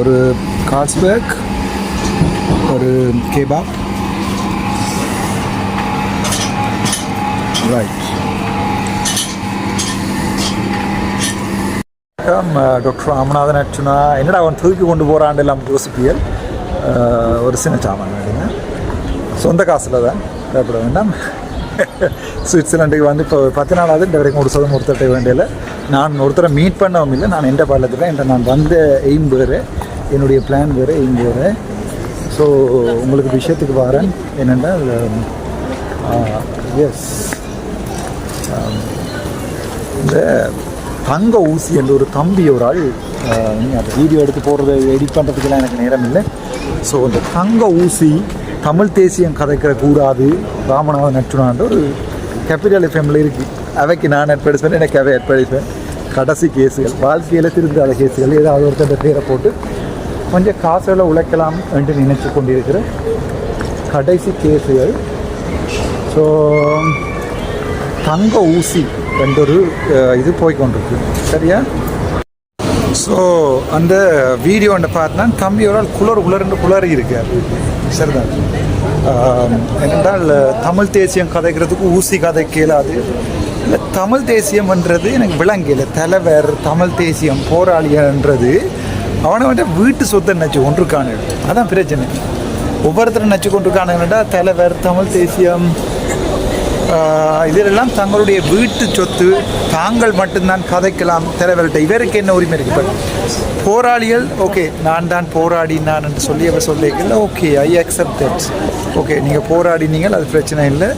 ஒரு கார்ஸ்பேக் ஒரு கேபாப் ரைட் வணக்கம் டாக்டர் ராமநாதன் அர்ச்சுனா என்னடா அவன் தூக்கி கொண்டு போகிறான் எல்லாம் யோசிப்பியல்? Uh, ஒரு சின்ன சாமான் வேணுங்க. சொந்த காசில் தான். பயப்பட வேண்டாம். சுவிட்சர்லாண்டுக்கு வந்து இப்போ பத்து நாளாவது இந்த வரைக்கும் ஒரு சதம் ஒருத்தர்கிட்ட வேண்டியல நான் ஒருத்தரை மீட் பண்ணவும் இல்லை. நான் எந்த பாலத்தில் என்ற நான் வந்த எய்ம் வேறு. என்னுடைய பிளான் வேறு இங்கே வேறு. ஸோ உங்களுக்கு விஷயத்துக்கு வரேன். என்னென்றால் எஸ் இந்த தங்க ஊசி என்ற ஒரு தம்பி ஒரு ஆள் அந்த வீடியோ எடுத்து போடுறது எடிட் பண்ணுறதுக்கெல்லாம் எனக்கு நேரம் இல்லை. ஸோ இந்த தங்க ஊசி தமிழ் தேசியம் கதைக்கிற கூடாது ராமநாத நட்டுனான்ற ஒரு கேபிட்டல் எஃப்எம்ல இருக்கு. அவைக்கு நான் ஏற்படுத்துவேன் எனக்கு அவை ஏற்படுத்துவேன் கடைசி கேஸுகள் வாழ்க்கையில் திருந்தாத கேஸுகள் ஏதாவது ஒருத்தர் பேரை போட்டு கொஞ்சம் காசுகளை உழைக்கலாம் என்று நினைச்சு கொண்டிருக்கிற கடைசி கேஸுகள் ஸோ தங்க ஊசி என்றொரு இது போய்கொண்டிருக்கு சரியா? ஸோ அந்த வீடியோ ஒன்று பார்த்தா தம்பி ஒரு ஆள் குளர் குளர்னு குளறி இருக்கார். சரிதான் ஆம், என்னென்றால் தமிழ் தேசியம் கதைக்கிறதுக்கு ஊசி கதை கேளாது. இல்லை தமிழ் தேசியம்ன்றது எனக்கு விளங்கல தலைவர் தமிழ் தேசியம் போராளியன்றது அவனை வந்து வீட்டு சொத்தை நினச்சி கொண்டிருக்கானு. அதான் பிரச்சனை. ஒவ்வொருத்தரும் நினச்சி கொண்டிருக்கானுங்கடா தலைவர் தமிழ் தேசியம் இதெல்லாம் இதிலெல்லாம் தங்களுடைய வீட்டு சொத்து தாங்கள் மட்டும்தான் கதைக்கலாம் தலைவர்கிட்ட இவருக்கு என்ன உரிமை இருக்கு? போராளிகள் ஓகே நான் தான் போராடினான் என்று சொல்லி அவர் சொல்லியிருக்கல okay I accept that okay நீங்கள் போராடினீங்கள் அது பிரச்சனை இல்லை.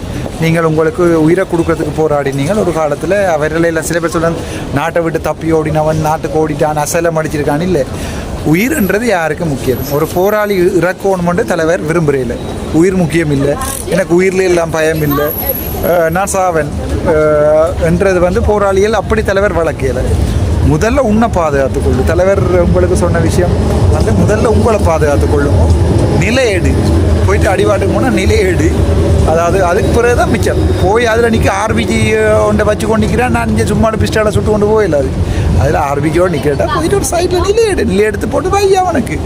நீங்கள் உங்களுக்கு உயிரை கொடுக்கறதுக்கு போராடினீங்கள். ஒரு காலத்தில் அவர்களே சில பேர் சொல்ல நாட்டை விட்டு தப்பி ஓடினவன் நாட்டுக்கு ஓடிட்டான் அசலம் அடிச்சிருக்கான் இல்லை உயிர்ன்றது யாருக்கு முக்கியம்? ஒரு போராளி இறக்கணுமென்று தலைவர் விரும்புகிறேன் உயிர் முக்கியம் இல்லை. எனக்கு உயிரில் எல்லாம் பயம் இல்லை. நான் சாவன். என்றது வந்து போராளிகள் அப்படி தலைவர் வழக்கியலை முதல்ல உன்னை பாதுகாத்துக்கொள்ளும் தலைவர் உங்களுக்கு சொன்ன விஷயம் வந்து முதல்ல உங்களை பாதுகாத்துக்கொள்ளும் நிலையேடு போயிட்டு அடிவாட்டுக்கு போனால் நிலையேடு அதாவது அதுக்கு பிறகு தான் மிச்சம். போய் அதில் நிற்க ஆர்பிஜி ஒன்றை வச்சு கொண்டு நிற்கிறேன் நான் இங்கே சும்மா பிஸ்டால சுட்டு கொண்டு போயிடல அது. அதில் ஆர்பிஜியோடு நிற்கிறேன் போயிட்டு ஒரு சைடில் நிலையேடு நிலை எடுத்து போட்டு வை அவனுக்கு.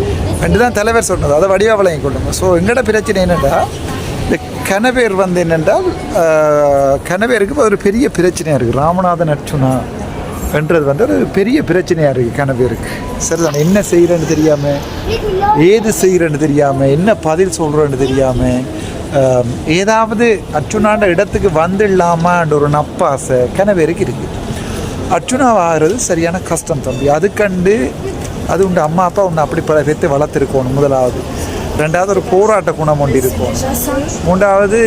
ரெண்டு தான் தலைவர் சொன்னது. அதை வடிவா வழங்கி கொள்ளுங்க. ஸோ எங்கட பிரச்சனை என்னென்னா இந்த கனவேர் வந்து என்னென்றால் கனவேருக்கு ஒரு பெரிய பிரச்சனையாக இருக்குது ராமநாதன் அர்ச்சுனா என்றது வந்து ஒரு பெரிய பிரச்சனையாக இருக்குது கனவேருக்கு சரிதான்? என்ன செய்கிறேன்னு தெரியாமல் ஏது செய்கிறேன்னு தெரியாமல் என்ன பதில் சொல்கிறேன்னு தெரியாமல் ஏதாவது அர்ச்சுனாண்ட இடத்துக்கு வந்துடலாமான்ற ஒரு நப்பாசை கனவேருக்கு இருக்குது அர்ச்சுனாவாகிறது சரியான கஷ்டம் தம்பி. அது கண்டு அது உண்டு அம்மா அப்பா உன்னை அப்படி பல பேர்த்து வளர்த்துருக்கணும் முதலாவது. ரெண்டாவது ஒரு போராட்ட குணம் ஒன்று இருக்கும். மூன்றாவது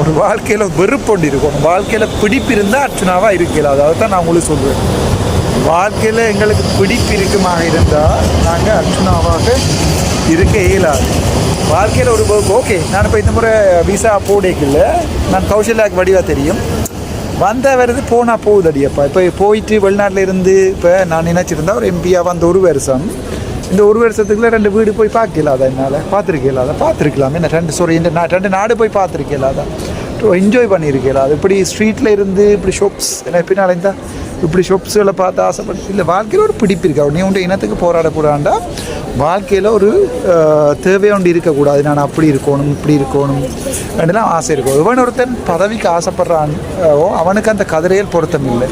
ஒரு வாழ்க்கையில் வெறுப்பு ஒன்று இருக்கும். வாழ்க்கையில் பிடிப்பு இருந்தால் அர்ச்சுனாவாக இருக்கலாம். அதாவது தான் நான் உங்களுக்கு சொல்லுவேன் வாழ்க்கையில் எங்களுக்கு பிடிப்பு இருக்குமாக இருந்தால் நாங்கள் அர்ச்சுனாவாக இருக்க இயலாது. வாழ்க்கையில் ஒரு ஓகே நான் இப்போ இந்த முறை விசா போடேக்கில்ல. நான் கௌசல்யாவுக்கு வடிவாக தெரியும். வந்த வருது போனால் போகுது அடியப்பா இப்போ போயிட்டு வெளிநாட்டில் இருந்து இப்போ நான் நினச்சிருந்தா ஒரு எம்பியாக வந்த ஒரு வருஷம். இந்த ஒரு வருஷத்துக்குள்ள ரெண்டு வீடு போய் பார்க்கல அதை என்னால்? பார்த்துருக்கல அதை பார்த்துருக்கலாம். என்ன ரெண்டு சாரி இந்த நான் ரெண்டு நாடு போய் பார்த்துருக்கல அதை என்ஜாய் பண்ணியிருக்கீங்களா? அது இப்படி ஸ்ட்ரீட்டில் இருந்து இப்படி ஷாப்ஸ் என்ன எப்படி இருந்தால் இப்படி ஷாப்ஸுகளை பார்த்து ஆசைப்பட்டு இல்லை வாழ்க்கையில் ஒரு பிடிப்பு இருக்கா? நீ உண்டு இனத்துக்கு போராடக்கூடாண்டா வாழ்க்கையில் ஒரு தேவையாக ஒன்று இருக்கக்கூடாது. நான் அப்படி இருக்கணும் இப்படி இருக்கணும். அப்படிலாம் ஆசை இருக்கும். எவன் ஒருத்தன் பதவிக்கு ஆசைப்படுறான் ஓ அவனுக்கு அந்த கதிரையில் பொருத்தம் இல்லை.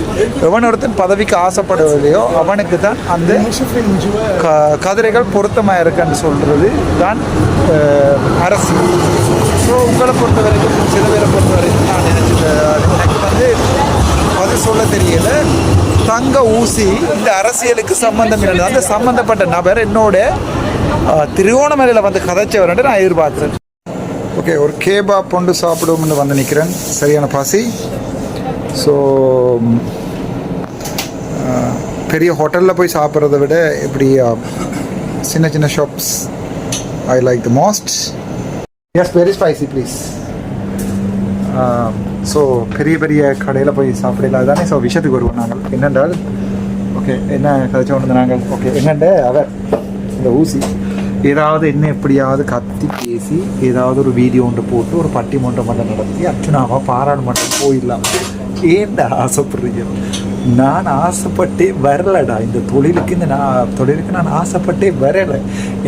எவன் ஒருத்தன் பதவிக்கு ஆசைப்படவில்லையோ அவனுக்கு தான் அந்த க கதிரைகள் பொருத்தமாக இருக்குன்னு சொல்கிறது தான் அரசு. ஸோ உங்களை பொறுத்த வரைக்கும் சில பேரை பொறுத்த வரைக்கும் நான் நினைச்சது எனக்கு வந்து அது சொல்ல தெரியல. தங்க ஊசி இந்த அரசியலுக்கு சம்பந்தம் இல்லை. அந்த சம்பந்தப்பட்ட நபர் என்னோட திருவோணமலையில் வந்து கதைச்சவர்ன்ட்டு நான் எதிர்பார்க்குறேன். ஓகே ஒரு கேபா பொண்டு சாப்பிடுவோம்னு வந்து நிற்கிறேன் சரியான பாசி. ஸோ பெரிய ஹோட்டலில் போய் சாப்பிட்றத விட இப்படி சின்ன சின்ன shops I like the most yes very spicy please so பெரிய பெரிய கடையில் போய் சாப்பிடலாம் அதுதானே ஸோ விஷயத்துக்கு வருவோம் நாங்கள். என்னென்றால் ஓகே என்ன கதைச்சு ஒன்று நாங்கள்? ஓகே என்னென்ன? அவர் இந்த ஊசி. ஏதாவது என்ன எப்படியாவது கத்தி பேசி ஏதாவது ஒரு வீடியோ ஒன்று போட்டு ஒரு பட்டிமன்றம் மட்டும் நடத்தி அர்ச்சனாவாக பாராளுமன்றம் போயிடலாம். ஏன்டா ஆசைப்படுறீங்க? நான் ஆசைப்பட்டே வரலடா. இந்த தொழிலுக்கு இந்த நான் தொழிலுக்கு நான் ஆசைப்பட்டே வரலை.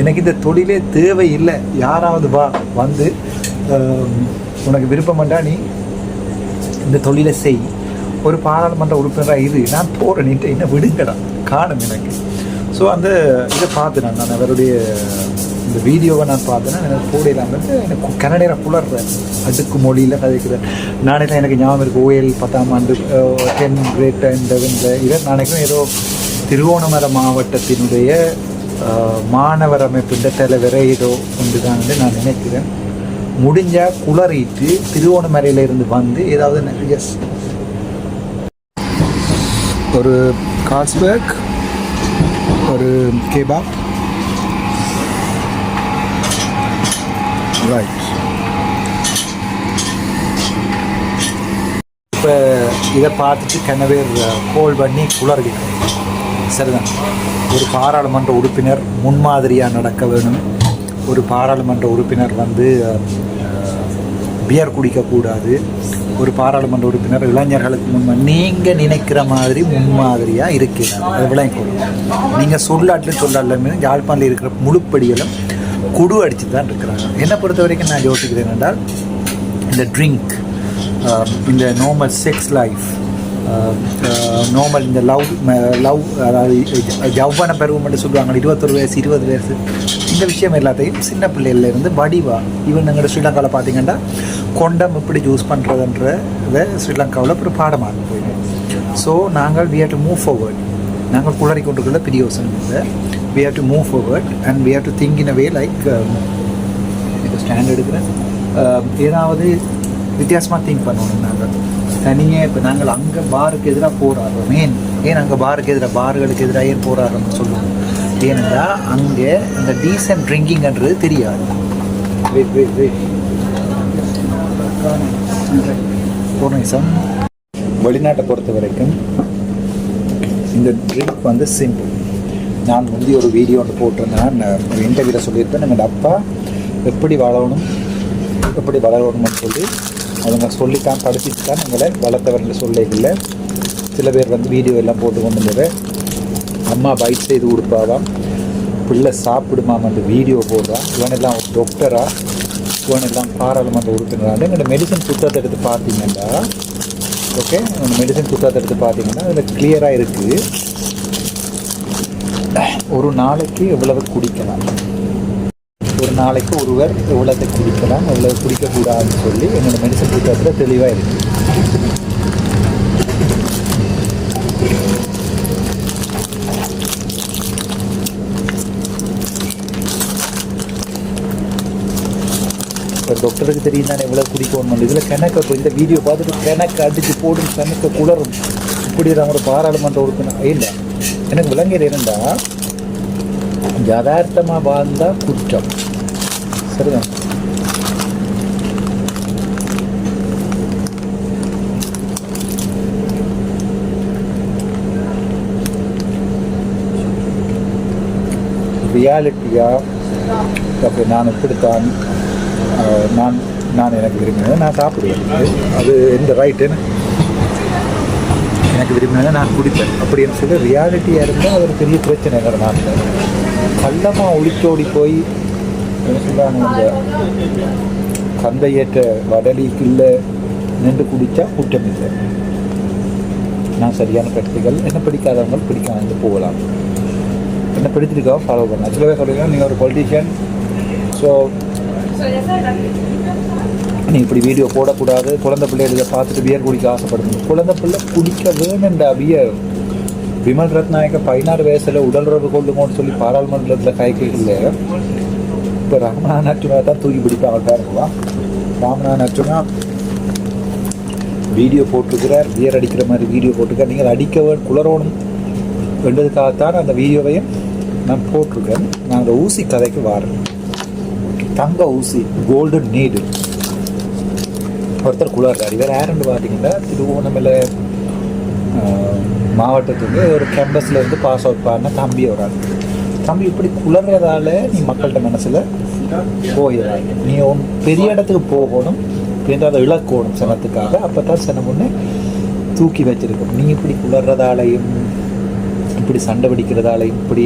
எனக்கு இந்த தொழிலே தேவையில்லை. யாராவது வா வந்து உனக்கு விருப்பம்ண்டா நீ இந்த தொழிலை செய். ஒரு பாராளுமன்ற உறுப்பினராக இரு. நான் போகிறேன் நீட்டை என்ன விடுங்கடா. காணும் எனக்கு. ஸோ அந்த இதை பார்த்தேன் நான். அவருடைய இந்த வீடியோவை நான் பார்த்தேன்னா எனக்கு போடையிலாம் வந்து எனக்கு கனடையில் புலர்றேன் அடுக்கு மொழியில் கதைக்கிறேன் நானே எனக்கு ஞாபகம் இருக்குது ஓஎல் பத்தாம் ஆண்டு டென் கிரேட் டென் இந்த இதை நாளைக்கும் ஏதோ திருவோணமலை மாவட்டத்தினுடைய மாணவர் அமைப்பின் தலைவரை ஏதோ ஒன்று தான் வந்து நான் நினைக்கிறேன். முடிஞ்சால் குளறிட்டு திருவோணமலையில இருந்து வந்து ஏதாவது எஸ் ஒரு கால்ஸ்பர்க் ஒரு கேபாப் ரைட் இப்போ இதை பார்த்துட்டு கண்ணவேர் கோல் பண்ணி குளறுகிறார் சரிதான். ஒரு பாராளுமன்ற உறுப்பினர் முன்மாதிரியாக நடக்க வேணும். ஒரு பாராளுமன்ற உறுப்பினர் வந்து பியர் குடிக்கக்கூடாது. ஒரு பாராளுமன்ற உறுப்பினர் இளைஞர்களுக்கு முன்பு நீங்கள் நினைக்கிற மாதிரி முன்மாதிரியாக இருக்கிறார். அது விளங்கிக்கொள்ளும் நீங்கள் சொல்லாட்டிலும் சொல்லாட்டிலுமே யாழ்ப்பாணில் இருக்கிற முழுப்படிகளும் குடு அடித்து தான் இருக்கிறாங்க. என்னை பொறுத்த வரைக்கும் நான் யோசிக்கிறேன் என்றால் இந்த ட்ரிங்க் இந்த நார்மல் செக்ஸ் லைஃப் நார்மல் இந்த லவ் லவ் அதாவது ஜவ்வன பருவம் என்று சொல்லுவாங்க. இருபத்தொரு வயசு இருபது வயசு. இந்த விஷயம் எல்லாத்தையும் சின்ன பிள்ளைகள்லேருந்து வடிவா ஈவன் எங்களோட ஸ்ரீலங்காவில் பார்த்தீங்கன்னா கொண்டம் எப்படி யூஸ் பண்ணுறதுன்றத ஸ்ரீலங்காவில் ஒரு பாடமாக போயிடும் ஸோ நாங்கள் we have to move forward நாங்கள் குளறி கொண்டிருக்கிற பெரிய யோசனை இல்லை we have to move forward and we have to think in a way like இப்போ ஸ்டாண்ட் எடுக்கிறேன் um, ஏதாவது வித்தியாசமாக திங்க் பண்ணணும் நாங்கள் தனியாக இப்போ நாங்கள் அங்கே பாருக்கு எதிராக போராடுறோம். ஏன் ஏன் அங்கே பாருக்கு எதிராக பார்களுக்கு எதிராக ஏன் போராடுறோம்னு சொல்லுவோம்? ஏனென்றால் அங்கே இந்த டீசன்ட் ட்ரிங்கிங்ன்றது தெரியாது. Wait, வெளிநாட்டை பொறுத்த வரைக்கும் இந்த ட்ரிங்க் வந்து சிம்பிள் நான் முந்தி ஒரு வீடியோ ஒன்று போட்டிருந்தேன். நான் ஒரு இன்டர்வியூவில் சொல்லியிருப்பேன். எங்கள் அப்பா எப்படி வாழணும் எப்படி வளரணும்னு சொல்லி அவங்க சொல்லித்தான் படிச்சுட்டு தான் எங்களை வளர்த்தவர்கள் சொல்லிக்கல சில பேர் வந்து வீடியோ எல்லாம் போட்டு கொண்டு வந்து அம்மா பைட் செய்து கொடுப்பாவாம் பிள்ளை சாப்பிடுமாம் அந்த வீடியோ போடுறான் இவனெல்லாம் ஒரு டாக்டரா எல்லாம் பாராளுமன்ற உறுப்பினராக எங்களோட மெடிசன் புத்தகத்தை எடுத்து பார்த்தீங்கன்னா ஓகே அந்த மெடிசன் புத்தகத்தை எடுத்து பார்த்தீங்கன்னா அதில் கிளியராக இருக்குது ஒரு நாளைக்கு எவ்வளவு குடிக்கலாம்? ஒரு நாளைக்கு ஒருவர் எவ்வளவு குடிக்கலாம்? எவ்வளவு குடிக்கக்கூடாதுன்னு சொல்லி என்னோடய மெடிசன் புத்தகத்தில் தெளிவாக இருக்குது இப்போ டாக்டருக்கு தெரியும் தானே எவ்வளோ குடிக்கணும் இதில் கிணக்க இப்போ இந்த வீடியோ பார்த்துட்டு கணக்கு அடித்து போடும் கிணக்க குளரும் இப்படி ஒரு பாராளுமன்ற உறுப்பினர். இல்லை எனக்கு விளங்கியது இருந்தா யதார்த்தமாக வாழ்ந்தால் குற்றம். சரிதான். ரியாலிட்டியாக நான் இப்படித்தான் நான் நான் எனக்கு விரும்பினதை நான் சாப்பிடுவேன். அது- எந்த ரைட்டுன்னு எனக்கு விரும்பினதை நான் குடிப்பேன். அப்படின்னு சொல்லி ரியாலிட்டியாக இருந்தால் அது ஒரு பெரிய பிரச்சனை வேறு நாட்டில் கள்ளமாக ஒளிச்சோடி போய் சொல்கிறாங்க இந்த சந்தையேற்ற வடலிக்குள்ள நின்று குடித்தா குற்றம் இல்லை. நான் சரியான கருத்துக்கள் என்ன பிடிக்காதவங்க பிடிக்காம போகலாம். என்ன பிடிச்சிருக்கா ஃபாலோ பண்ணலாம். சில பேர் சொல்லுங்க நீங்கள் ஒரு பொலிட்டீஷியன் ஸோ நீ இப்படி வீடியோ போடக்கூடாது. குழந்தை பிள்ளைகளை பார்த்துட்டு பியர் குடிக்க ஆசைப்படுது. குழந்தை பிள்ளை குடிக்க வேணுண்டா பியர் விமல் ரத்நாயக்க பதினாறு வயசில் உடல் உறவு கொள்ளுங்கன்னு சொல்லி பாராளுமன்றத்தில் கைக்கையில் இப்போ ராமநாதன் அர்ஜுனா தான் தூக்கி பிடிப்பாங்க பாருங்களா ராமநாதன் அர்ஜுனா வீடியோ போட்டிருக்கிறார். பியர் அடிக்கிற மாதிரி வீடியோ போட்டிருக்கார் நீங்கள் அடிக்க வே- குளறணும். வேண்டதுக்காகத்தான் அந்த வீடியோவையும் நான் போட்டிருக்கேன் நான் அந்த ஊசி கதைக்கு வாரேன். தங்க ஊசி கோல்டன் நீடு. ஒருத்தர் குளர்றார். இவர் யாருன்னு பார்த்தீங்கன்னா திருவோணமலை மாவட்டத்துக்கு ஒரு கேம்பஸில் இருந்து பாஸ் அவுட் பண்ண தம்பி ஒரு ஆள் தம்பி இப்படி குளர்றதால நீ மக்கள்கிட்ட மனசில் போயிடாது நீ உன் பெரிய இடத்துக்கு போகணும். என்றால் அதை இழக்கணும் சனத்துக்காக. அப்போ தான் சனம் ஒன்று தூக்கி வச்சிருக்கோம் நீ இப்படி குளறதாலையும் இப்படி சண்டை பிடிக்கிறதாலையும் இப்படி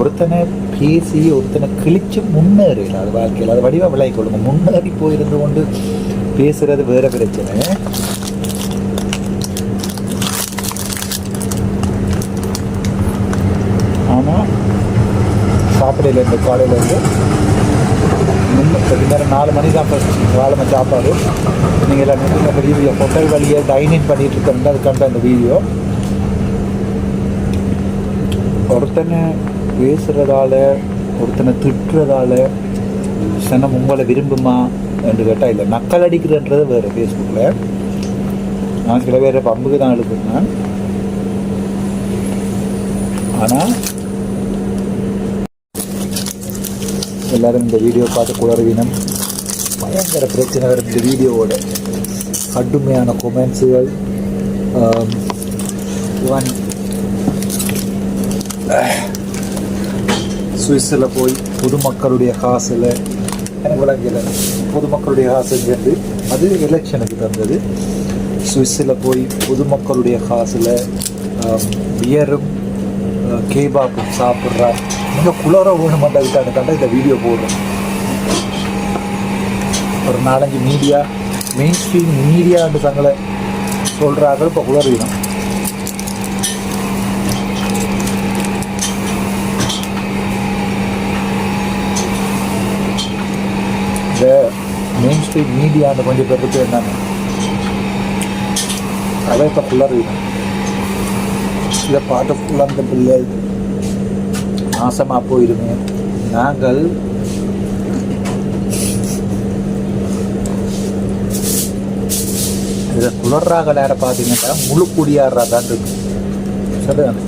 ஒருத்தனை பேசி ஒருத்தனை கிழிச்சு முன்னேறல அது வாழ்க்கையில் அது வடிவாக விளங்கி கொள்ளுங்க. முன்னேறி போயிருந்து கொண்டு பேசுறது வேற பிரச்சனை. ஆனால் சாப்பிடையில இருந்து காலையில் இருந்து நேரம் நாலு மணி தான் ஃபஸ்ட் சாப்பாடு. நீங்கள் எல்லாம் நின்று அந்த வீடியோ. ஹோட்டல் வழியை டைனிங் பண்ணிட்டு அது கண்ட அந்த வீடியோ. ஒருத்தனை பேசுகிறதால ஒருத்தனை திட்டுறதால சனம் உங்களை விரும்புமா என்று கேட்டால் இல்லை. நக்கல் அடிக்கிறன்றது வேறு ஃபேஸ்புக்கில் நான் சில பேரை பம்புக்கு தான் எழுதுனேன் ஆனால் எல்லாரும் இந்த வீடியோ பார்த்து குளறுவினம். பயங்கர பிரச்சனை வரும் இந்த வீடியோவோட. கடுமையான கொமெண்ட்ஸுகள் இவன் சுவிஸில் போய் பொதுமக்களுடைய காசில் எனக்கு விளங்கல பொதுமக்களுடைய காசுங்கிறது அது எலெக்ஷனுக்கு தந்தது. சுவிஸில் போய் பொதுமக்களுடைய காசில் பியரும் கேபாப்பும் சாப்பிட்றா. நீங்கள் குளர வேணுமென்றதுக்கான கண்ட இந்த வீடியோ போடுறோம். ஒரு நாலஞ்சு மீடியா மெயின் ஸ்ட்ரீம் மீடியான்னு தங்களை சொல்கிறாங்க இப்போ குளறுவிடும் இந்த மெயின் ஸ்ட்ரீம் மீடியான்னு கொஞ்சம் பேர் பேர் என்னன்னு அதை இப்போ குளறுவிடும் இதை பார்த்து ஃபுல்லாக பிள்ளை. நாசமாக போயிருமே. நாங்கள் இதை குளர்றாக நேரம் பார்த்தீங்கன்னா முழு குடியாடுறா தான் இருக்கு. சரிதானே?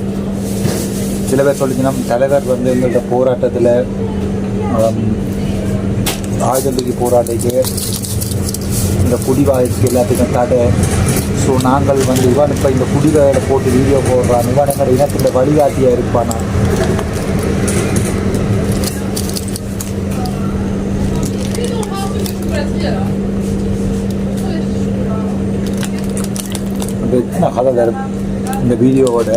சில பேர் சொல்லிச்சுன்னா தலைவர் வந்து எங்கள்கிட்ட போராட்டத்தில் ஆயுதம் தூக்கி போராட்டத்துக்கு இந்த குடிவாய்க்கு எல்லாத்துக்கும் தடை ஸோ நாங்கள் வந்து இவன் இப்போ இந்த குடிவாயில் போட்டு வீடியோ போடுறான் இவன் எங்கள் இனத்தில் வழிகாட்டியாக இருப்பானா எத்தனை கதை வரும் இந்த வீடியோவோட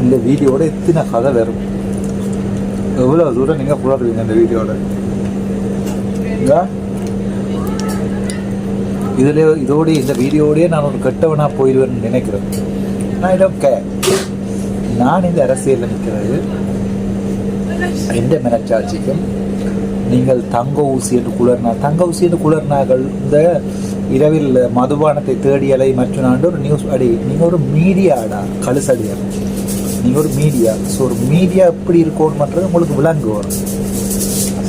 இந்த வீடியோவோட எத்தனை கதை வரும் எவ்வளோ தூரம் நீங்கள் புலடுவீங்க இந்த வீடியோவில் இதில் இதோடய இந்த வீடியோடய நான் ஒரு கெட்டவனாக போயிடுவேன்னு நினைக்கிறேன். நான் இடம் கே நான் இந்த அரசியலில் நிற்கிறது எந்த மனச்சாட்சிக்கும் நீங்கள் தங்க ஊசி என்று குளர்னா தங்க ஊசி என்று குளர்னார்கள் இந்த இரவில் மதுபானத்தை தேடி அலை மற்றும் ஆண்டு ஒரு நியூஸ் அடி நீங்கள் ஒரு மீடியாடா கழுசடியா? நீங்கள் ஒரு மீடியா ஸோ ஒரு மீடியா எப்படி இருக்கணும்ன்றது உங்களுக்கு விளங்கு வரும்.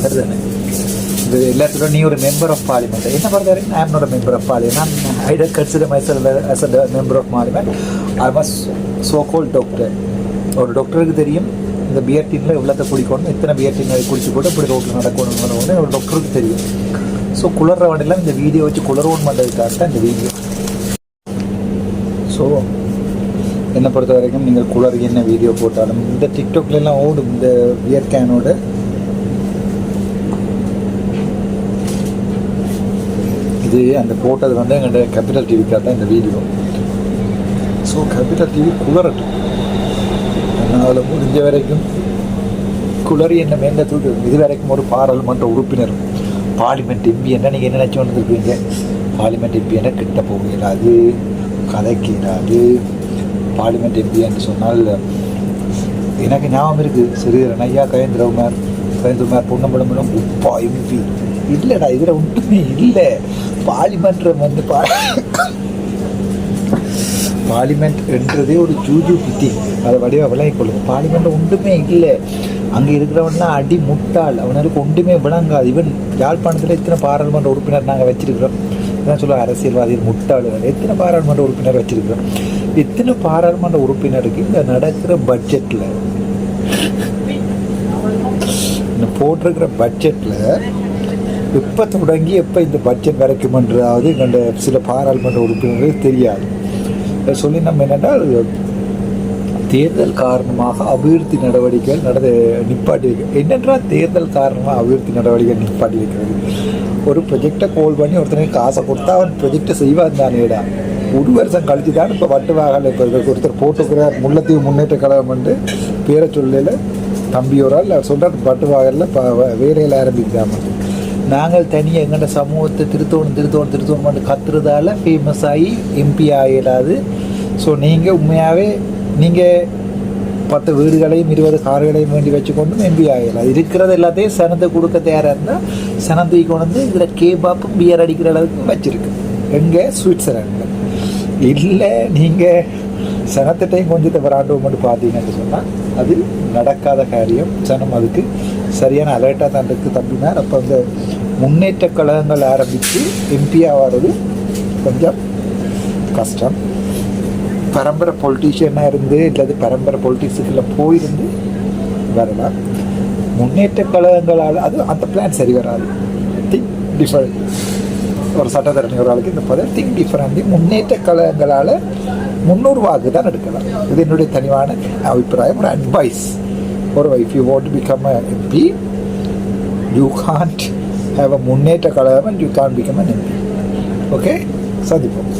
சரிதானே? இது எல்லாத்துக்கும் நீ ஒரு மெம்பர் ஆஃப் பார்லிமெண்ட் என்ன பொறுத்த வரைக்கும் I not member of parliament I don't consider myself as a member of parliament I must so call doctor ஒரு டாக்டருக்கு தெரியும். இந்த பியர் டீனில் குடிக்கணும். இத்தனை பியர் டீன் குடிச்சு கூட இப்படி ரோட்டில் நடக்கணும்னு ஒரு டாக்டருக்கு தெரியும். ஸோ குளர்ற வண்டிலாம் இந்த வீடியோ வச்சு குளர்வோன் பண்ணுறதுக்காக தான் இந்த வீடியோ ஸோ என்னை பொறுத்த வரைக்கும் நீங்கள் குளர் என்ன வீடியோ போட்டாலும் இந்த டிக்டாக்லாம் ஓடும் இந்த பியர் கேனோட இது அந்த போட்டது வந்து எங்கள்கிட்ட கேபிட்டல் டிவிக்காக தான் இந்த வீடியோ ஸோ கேபிட்டல் டிவி குளரட்டும் என்னால் முடிஞ்ச வரைக்கும் குளறி என்ன மேல தூக்கு. இது வரைக்கும் ஒரு பாராளுமன்ற உறுப்பினர் பார்லிமெண்ட் எம்பி என்ன நீங்கள் என்ன நினச்சி வந்துருக்கீங்க பார்லிமெண்ட் எம்பி என்ன கிட்ட போகிறாது கதைக்கிறாது பார்லிமெண்ட் எம்பி என்று சொன்னால் எனக்கு ஞாபகம் இருக்குது சிறிதரன் ஐயா கயந்திரகுமார் கயந்திரகுமார் பொன்னம்பலம்பலம் உப்பா எம்பி இல்லைடா இதில் ஒன்றுமே இல்லை. பார்லிமெண்ட்ரம் வந்து பா பார்லிமெண்ட் என்றதே ஒரு ஜூஜு பித்தி. அதை வடிவ விளங்கி பார்லிமெண்ட் ஒன்றுமே இல்லை. அங்கே இருக்கிறவன்லாம் அடி முட்டாள். அவனுக்கு ஒன்றுமே விளங்காது. இவன் யாழ்ப்பாணத்தில் இத்தனை பாராளுமன்ற உறுப்பினர் நாங்கள் வச்சிருக்கிறோம். இதான் சொல்ல அரசியல்வாதிகள் முட்டாளுகள் எத்தனை பாராளுமன்ற உறுப்பினர் வச்சிருக்கிறோம்? எத்தனை பாராளுமன்ற உறுப்பினருக்கு இந்த நடக்கிற பட்ஜெட்டில் இந்த போட்டிருக்கிற பட்ஜெட்டில் எப்போ தொடங்கி எப்போ இந்த பட்ஜெட் வரைக்கும்ன்றாவது எங்கள்ட சில பாராளுமன்ற உறுப்பினர்கள் தெரியாது. இதை சொல்லி நம்ம என்னென்றால் தேர்தல் காரணமாக அபிவிருத்தி நடவடிக்கைகள் நடந்து நிப்பாட்டி வைக்க என்னென்றால் தேர்தல் காரணமாக அபிவிருத்தி நடவடிக்கைகள் நிப்பாட்டி வைக்கிறது ஒரு ப்ரொஜெக்டை கோல் பண்ணி ஒருத்தனுக்கு காசை கொடுத்தா அவன் ப்ரொஜெக்டை செய்வான் தானேடா. ஒரு வருஷம் கழிச்சு தான் இப்போ வட்டு வாகல இப்போ ஒருத்தர் போட்டுக்கிறார் முல்லைத்தீவு முன்னேற்ற கழகம் வந்து பேரை சொல்லல. தம்பியோரால் அவர் சொல்கிறார் பட்டு வாகலில் இப்போ வேலையில் ஆரம்பிக்கிறாம நாங்கள் தனியாக எங்கள்ட சமூகத்தை திருத்தோணும் திருத்தோணும் திருத்தோணும் கத்துறதால ஃபேமஸ் ஆகி எம்பி ஆகிடாது ஸோ நீங்கள் உண்மையாகவே நீங்கள் பத்து வீடுகளையும் இருபது கார்களையும் வேண்டி வச்சுக்கொண்டும் எம்பி ஆகலாம். இருக்கிறது எல்லாத்தையும் சனத்தை கொடுக்க தயாராக இருந்தால் சனந்தி கொண்டு வந்து இதில் கேபாப்பும் பியர் அடிக்கிற அளவுக்கு வச்சுருக்கு. எங்கே? சுவிட்சர்லாண்டில் இல்லை நீங்கள் சனத்திட்டையும் கொஞ்சத்தை விராண்டுவோம்னு மட்டும் பார்த்தீங்கன்னு சொன்னால் அது நடக்காத காரியம். சனம் அதுக்கு சரியான அலர்ட்டாக தான் இருக்குது தம்பினார். அப்போ அந்த முன்னேற்ற கழகங்கள் ஆரம்பித்து எம்பி ஆகிறது கொஞ்சம் கஷ்டம். பரம்பரை பொலிட்டீஷியனாக இருந்து இல்லாது பரம்பரை பொலிட்டிக்ஸுக்குள்ள போயிருந்து வரலாம் முன்னேற்ற கழகங்களால் அது அந்த பிளான் சரி வராது. திங்க் டிஃபரெண்ட் ஒரு சட்டத்தரணி ஒரு ஆளுக்கு இந்த பதவி திங்க் டிஃபரெண்ட் முன்னேற்ற கழகங்களால் முன்னூறு வாக்கு தான் எடுக்கலாம். இது என்னுடைய தனிவான அபிப்பிராயம் ஒரு அட்வைஸ் ஒரு if you want become a MP you can't have a Munnetra Kazhagam and you can become an MP okay சந்திப்போம்.